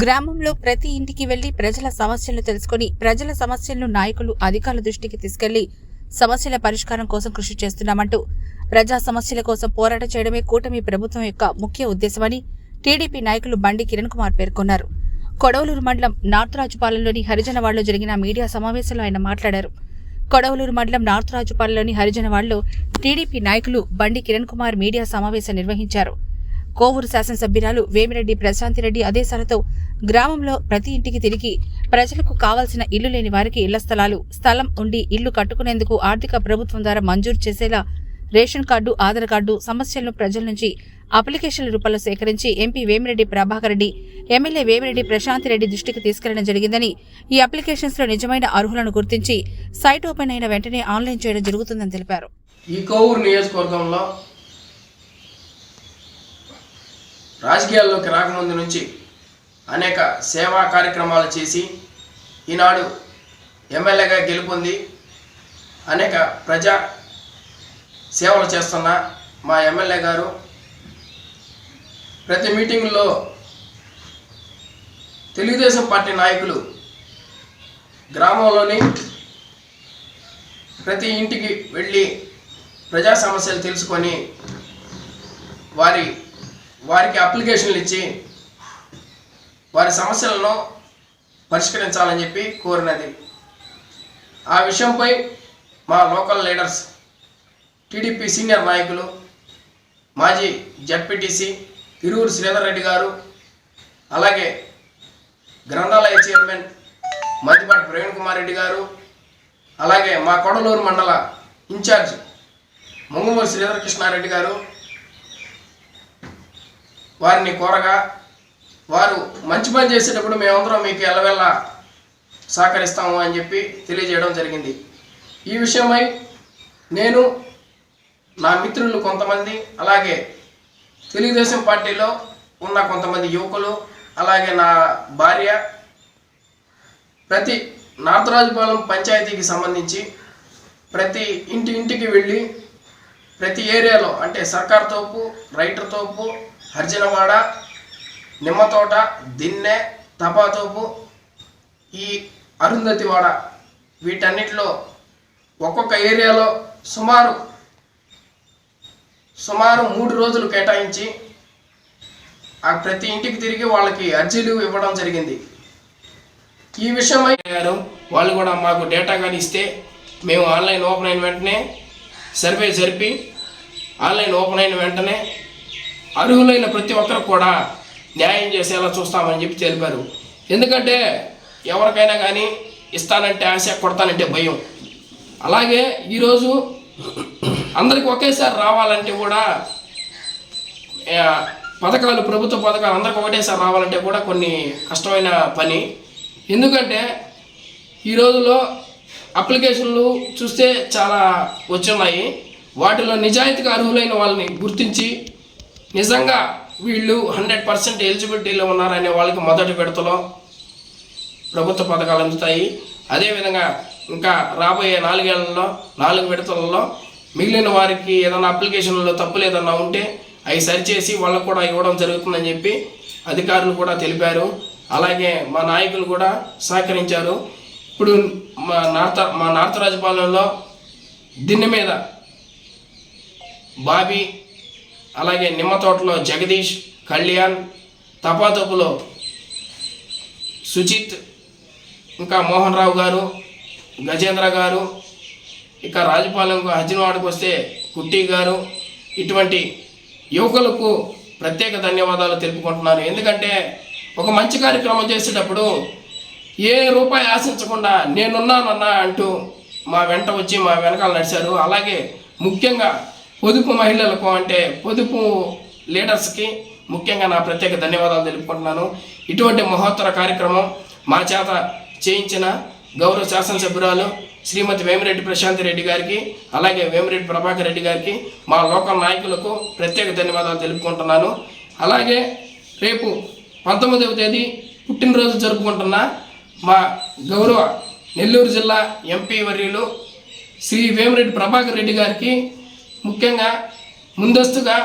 గ్రామంలో ప్రతి ఇంటికి వెళ్ళి ప్రజల సమస్యలను తెలుసుకుని ప్రజల సమస్యలను నాయకులు అధికారుల దృష్టికి తీసుకెళ్ళి సమస్యల పరిష్కారం కోసం కృషి చేస్తున్నామంటూ ప్రజా సమస్యల కోసం పోరాటం చేయడమే కూటమి ప్రభుత్వం యొక్క ముఖ్య ఉద్దేశమని టీడీపీ నాయకులు బండి కిరణ్ కుమార్ పేర్కొన్నారు. కొడవలూరు మండలం నార్త్ రాజుపాలెంలోని హరిజనవాడలో జరిగిన మీడియా సమావేశంలో ఆయన మాట్లాడారు. కొడవలూరు మండలం నార్త్ రాజుపాలెంలోని హరిజనవాడలో టీడీపీ నాయకులు బండి కిరణ్ కుమార్ మీడియా సమావేశం నిర్వహించారు. కోవూరు శాసనసభ్యురాలు వేమిరెడ్డి ప్రశాంతిరెడ్డి ఆదేశాలతో గ్రామంలో ప్రతి ఇంటికి తిరిగి ప్రజలకు కావాల్సిన ఇల్లు లేని వారికి ఇళ్ళ స్థలాలు స్థలం ఉండి ఇల్లు కట్టుకునేందుకు ఆర్థిక ప్రభుత్వం ద్వారా మంజూరు చేసేలా రేషన్ కార్డు ఆధార్ కార్డు సమస్యలను ప్రజల నుంచి అప్లికేషన్ల రూపంలో సేకరించి ఎంపీ వేమిరెడ్డి ప్రభాకర్ రెడ్డి ఎమ్మెల్యే వేమిరెడ్డి ప్రశాంత్ రెడ్డి దృష్టికి తీసుకెళ్ళడం జరిగిందని ఈ అప్లికేషన్స్లో నిజమైన అర్హులను గుర్తించి సైట్ ఓపెన్ అయిన వెంటనే ఆన్లైన్ చేయడం జరుగుతుందని తెలిపారు. ఈ కోవూరు నియోజకవర్గంలో రాజకీయాల్లోకి రాకముందు నుంచి అనేక సేవా కార్యక్రమాలు చేసి ఈనాడు ఎమ్మెల్యేగా గెలుపొంది అనేక ప్రజా సేవలు చేస్తున్న మా ఎమ్మెల్యే గారు. ప్రతి మీటింగుల్లో తెలుగుదేశం పార్టీ నాయకులు గ్రామంలోని ప్రతి ఇంటికి వెళ్ళి ప్రజా సమస్యలు తెలుసుకొని వారి వారికి అప్లికేషన్లు ఇచ్చి వారి సమస్యలను పరిష్కరించాలని చెప్పి కోరినది. ఆ విషయంపై మా లోకల్ లీడర్స్ టీడీపీ సీనియర్ నాయకులు మాజీ జడ్పీటీసీ తిరువురు శ్రీధర్ రెడ్డి గారు అలాగే గ్రంథాలయ చైర్మన్ మద్దిపాటి ప్రవీణ్ కుమార్ రెడ్డి గారు అలాగే మా కొడలూరు మండల ఇన్ఛార్జ్ మంగుమూరి శ్రీధర కృష్ణారెడ్డి గారు వారిని కోరగా వారు మంచి పని చేసేటప్పుడు మేమందరం మీకు ఎల్లవెల్ల సహకరిస్తాము అని చెప్పి తెలియజేయడం జరిగింది. ఈ విషయమై నేను నా మిత్రులు కొంతమంది అలాగే తెలుగుదేశం పార్టీలో ఉన్న కొంతమంది యువకులు అలాగే నా భార్య ప్రతి నార్తరాజుపాలెం పంచాయతీకి సంబంధించి ప్రతి ఇంటి ఇంటికి వెళ్ళి ప్రతి ఏరియాలో అంటే సర్కార్ తోపు రైటర్ తోపు హర్జనవాడ నిమ్మతోట దిన్నె తపాతోపు ఈ అరుంధతివాడ వీటన్నిటిలో ఒక్కొక్క ఏరియాలో సుమారు సుమారు మూడు రోజులు కేటాయించి ఆ ప్రతి ఇంటికి తిరిగి వాళ్ళకి అర్జీలు ఇవ్వడం జరిగింది. ఈ విషయమై గారు వాళ్ళు కూడా మాకు డేటా కానీ ఇస్తే మేము ఆన్లైన్ ఓపెన్ అయిన వెంటనే సర్వే జరిపి ఆన్లైన్ ఓపెన్ అయిన వెంటనే అర్హులైన ప్రతి ఒక్కరు కూడా న్యాయం చేసేలా చూస్తామని చెప్పి తెలిపారు. ఎందుకంటే ఎవరికైనా కానీ ఇస్తానంటే ఆశ కొడతానంటే భయం. అలాగే ఈరోజు అందరికి ఒకేసారి రావాలంటే కూడా పథకాలు ప్రభుత్వ పథకాలు అందరికి ఒకటేసారి రావాలంటే కూడా కొన్ని కష్టమైన పని. ఎందుకంటే ఈ రోజులో అప్లికేషన్లు చూస్తే చాలా వచ్చున్నాయి. వాటిలో నిజాయితీగా అర్హులైన వాళ్ళని గుర్తించి నిజంగా వీళ్ళు హండ్రెడ్ పర్సెంట్ ఎలిజిబిలిటీలో ఉన్నారనే వాళ్ళకి మొదటి విడతలో ప్రభుత్వ పథకాలు అందుతాయి. అదేవిధంగా ఇంకా రాబోయే నాలుగేళ్ళలో నాలుగు విడతలలో మిగిలిన వారికి ఏదైనా అప్లికేషన్లో తప్పులు ఏదైనా ఉంటే అవి సరిచేసి వాళ్ళకు కూడా ఇవ్వడం జరుగుతుందని చెప్పి అధికారులు కూడా తెలిపారు. అలాగే మా నాయకులు కూడా సహకరించారు. ఇప్పుడు మా నార్త మా నార్త రాజపాలెంలో దీని మీద బాబీ అలాగే నిమ్మ తోటలో జగదీష్ కళ్యాణ్ తపాతపులో సుజిత్ ఇంకా మోహన్ రావు గారు గజేంద్ర గారు ఇక రాజపాలెం హజినవాడకు వస్తే కుట్టి గారు ఇటువంటి యువకులకు ప్రత్యేక ధన్యవాదాలు తెలుపుకుంటున్నాను. ఎందుకంటే ఒక మంచి కార్యక్రమం చేసేటప్పుడు ఏ రూపాయి ఆశించకుండా నేనున్నానన్నా అంటూ మా వెంట వచ్చి మా వెనకాల నడిచారు. అలాగే ముఖ్యంగా పొదుపు మహిళలకు అంటే పొదుపు లీడర్స్కి ముఖ్యంగా నా ప్రత్యేక ధన్యవాదాలు తెలుపుకుంటున్నాను. ఇటువంటి మహోత్తర కార్యక్రమం మా చేత చేయించిన గౌరవ శాసనసభ్యురాలు శ్రీమతి వేమిరెడ్డి ప్రశాంత్ రెడ్డి గారికి అలాగే వేమిరెడ్డి ప్రభాకర్ రెడ్డి గారికి మా లోకల్ నాయకులకు ప్రత్యేక ధన్యవాదాలు తెలుపుకుంటున్నాను. అలాగే రేపు పంతొమ్మిదవ తేదీ పుట్టినరోజు జరుపుకుంటున్న మా గౌరవ నెల్లూరు జిల్లా ఎంపీ వర్యులు శ్రీ వేమిరెడ్డి ప్రభాకర్ రెడ్డి గారికి ముఖ్యంగా ముందస్తుగా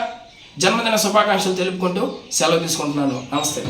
జన్మదిన శుభాకాంక్షలు తెలుపుకుంటూ సెలవు తీసుకుంటున్నాను. నమస్తే.